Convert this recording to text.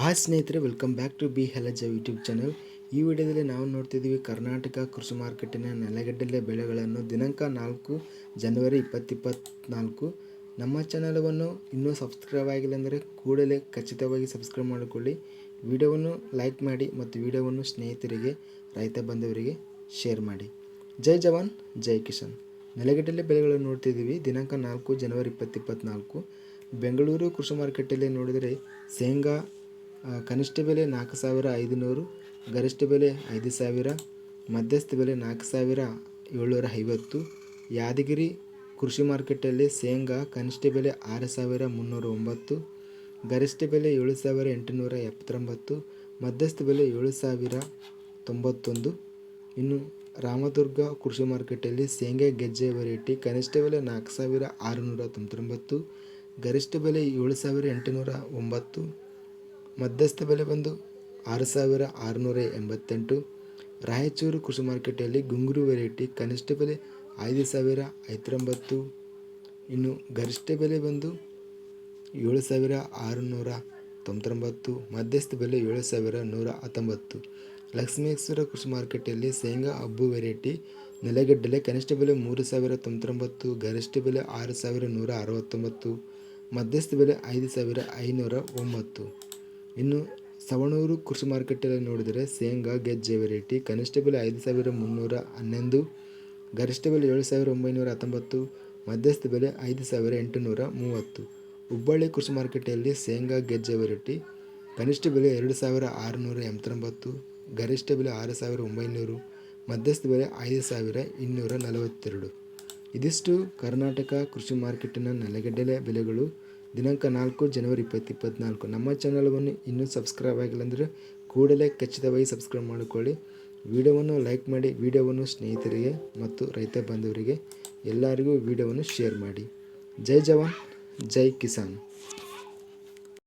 Hi ಸ್ನೇಹಿತರೆ welcome back to B ಹೆಲಜ YouTube channel ಈ ವಿಡಿಯೋದಲ್ಲಿ ನಾವು ನೋಡ್ತಿದ್ದೀವಿ ಕರ್ನಾಟಕ ಕೃಷಿ ಮಾರ್ಕೆಟಿನ ನೆಲಗಡಲೆ ಬೆಳೆಗಳನ್ನು ದಿನಾಂಕ ನಾಲ್ಕು ಜನವರಿ ಇಪ್ಪತ್ತಿಪ್ಪತ್ನಾಲ್ಕು. ನಮ್ಮ ಚಾನಲವನ್ನು ಇನ್ನೂ ಸಬ್ಸ್ಕ್ರೈಬ್ ಆಗಿಲ್ಲ ಅಂದರೆ ಕೂಡಲೇ ಖಚಿತವಾಗಿ ಸಬ್ಸ್ಕ್ರೈಬ್ ಮಾಡಿಕೊಳ್ಳಿ. ವಿಡಿಯೋವನ್ನು ಲೈಕ್ ಮಾಡಿ ಮತ್ತು ವಿಡಿಯೋವನ್ನು ಸ್ನೇಹಿತರಿಗೆ, ರೈತ ಬಂಧುವರಿಗೆ ಶೇರ್ ಮಾಡಿ. ಜೈ ಜವಾನ್, ಜೈ ಕಿಶನ್ ನೆಲಗಡಲೆ ಬೆಳೆಗಳನ್ನು ನೋಡ್ತಿದ್ದೀವಿ ದಿನಾಂಕ ನಾಲ್ಕು ಜನವರಿ ಇಪ್ಪತ್ತಿಪ್ಪತ್ನಾಲ್ಕು. ಬೆಂಗಳೂರು ಕೃಷಿ ಮಾರುಕಟ್ಟೆಯಲ್ಲಿ ನೋಡಿದರೆ ಶೇಂಗಾ ಕನಿಷ್ಠ ಬೆಲೆ ನಾಲ್ಕು ಸಾವಿರ ಐದುನೂರು, ಗರಿಷ್ಠ ಬೆಲೆ ಐದು ಸಾವಿರ, ಮಧ್ಯಸ್ಥ ಬೆಲೆ ನಾಲ್ಕು ಸಾವಿರ ಏಳ್ನೂರ ಐವತ್ತು. ಯಾದಗಿರಿ ಕೃಷಿ ಮಾರ್ಕೆಟಲ್ಲಿ ಶೇಂಗಾ ಕನಿಷ್ಠ ಬೆಲೆ ಆರು ಸಾವಿರ ಮುನ್ನೂರ ಒಂಬತ್ತು, ಗರಿಷ್ಠ ಬೆಲೆ ಏಳು ಸಾವಿರ ಎಂಟುನೂರ ಎಪ್ಪತ್ತೊಂಬತ್ತು, ಮಧ್ಯಸ್ಥ ಬೆಲೆ ಏಳು ಸಾವಿರ ತೊಂಬತ್ತೊಂದು. ಇನ್ನು ರಾಮದುರ್ಗ ಕೃಷಿ ಮಾರ್ಕೆಟಲ್ಲಿ ಶೇಂಗಾ ಗೆಜ್ಜೆ ವೆರೈಟಿ ಕನಿಷ್ಠ ಬೆಲೆ ನಾಲ್ಕು ಸಾವಿರ ಆರುನೂರ ತೊಂಬತ್ತೊಂಬತ್ತು, ಗರಿಷ್ಠ ಬೆಲೆ ಏಳು ಸಾವಿರ ಎಂಟುನೂರ ಒಂಬತ್ತು ಮಧ್ಯಸ್ಥ ಬೆಲೆ ಬಂದು ಆರು ಸಾವಿರ ಆರುನೂರ ಎಂಬತ್ತೆಂಟು. ರಾಯಚೂರು ಕೃಷಿ ಮಾರುಕಟ್ಟೆಯಲ್ಲಿ ಗುಂಗುರು ವೆರೈಟಿ ಕನಿಷ್ಠ ಬೆಲೆ ಐದು ಸಾವಿರ ಐವತ್ತೊಂಬತ್ತು ಇನ್ನು ಗರಿಷ್ಠ ಬೆಲೆ ಬಂದು ಏಳು ಸಾವಿರ ಆರುನೂರ ತೊಂಬತ್ತೊಂಬತ್ತು. ಮಧ್ಯಸ್ಥ ಬೆಲೆ ಏಳು ಸಾವಿರ ನೂರ ಹತ್ತೊಂಬತ್ತು. ಲಕ್ಷ್ಮೇಶ್ವರ ಕೃಷಿ ಮಾರ್ಕೆಟಲ್ಲಿ ಶೇಂಗಾ ಹಬ್ಬು ವೆರೈಟಿ ನೆಲಗಡ್ಡಲೆ ಕನಿಷ್ಠ ಬೆಲೆ ಮೂರು ಸಾವಿರ ತೊಂಬತ್ತೊಂಬತ್ತು, ಗರಿಷ್ಠ ಬೆಲೆ ಆರು ಸಾವಿರ ನೂರ ಅರವತ್ತೊಂಬತ್ತು. ಮಧ್ಯಸ್ಥ ಬೆಲೆ ಐದು ಸಾವಿರ ಐನೂರ ಒಂಬತ್ತು. ಇನ್ನು ಸವಣೂರು ಕೃಷಿ ಮಾರುಕಟ್ಟೆಯಲ್ಲಿ ನೋಡಿದರೆ ಶೇಂಗಾ, ಗೆಜ್ಜೆ ವೆರೈಟಿ ಕನಿಷ್ಠ ಬೆಲೆ ಐದು ಸಾವಿರ ಮುನ್ನೂರ ಹನ್ನೊಂದು, ಗರಿಷ್ಠ ಬೆಲೆ ಏಳು ಸಾವಿರ ಒಂಬೈನೂರ ಹತ್ತೊಂಬತ್ತು, ಮಧ್ಯಸ್ಥ ಬೆಲೆ ಐದು ಸಾವಿರ ಎಂಟುನೂರ ಮೂವತ್ತು. ಹುಬ್ಬಳ್ಳಿ ಕೃಷಿ ಮಾರುಕಟ್ಟೆಯಲ್ಲಿ ಶೇಂಗಾ, ಗೆಜ್ಜೆ ವೆರೈಟಿ ಕನಿಷ್ಠ ಬೆಲೆ ಎರಡು ಸಾವಿರ ಆರುನೂರ ಎಂಬತ್ತೊಂಬತ್ತು, ಗರಿಷ್ಠ ಬೆಲೆ ಆರು ಸಾವಿರ ಒಂಬೈನೂರು, ಮಧ್ಯಸ್ಥ ಬೆಲೆ ಐದು ಸಾವಿರ ಇನ್ನೂರ ನಲವತ್ತೆರಡು. ಇದಿಷ್ಟು ಕರ್ನಾಟಕ ಕೃಷಿ ಮಾರ್ಕೆಟಿನ ನೆಲಗಡಲೆ ಬೆಲೆಗಳು. ದಿನಾಂಕ ನಾಲ್ಕು, ಜನವರಿ ಇಪ್ಪತ್ತು, ಇಪ್ಪತ್ತ್ನಾಲ್ಕು. ನಮ್ಮ ಚಾನಲ್ವನ್ನು ಇನ್ನೂ ಸಬ್ಸ್ಕ್ರೈಬ್ ಆಗಿಲ್ಲ ಅಂದರೆ ಕೂಡಲೇ ಖಚಿತವಾಗಿ ಸಬ್ಸ್ಕ್ರೈಬ್ ಮಾಡಿಕೊಳ್ಳಿ. ವಿಡಿಯೋವನ್ನು ಲೈಕ್ ಮಾಡಿ, ವಿಡಿಯೋವನ್ನು ಸ್ನೇಹಿತರಿಗೆ ಮತ್ತು ರೈತ ಬಾಂಧವರಿಗೆ ಎಲ್ಲರಿಗೂ ವಿಡಿಯೋವನ್ನು ಶೇರ್ ಮಾಡಿ. ಜೈ ಜವಾನ್, ಜೈ ಕಿಸಾನ್.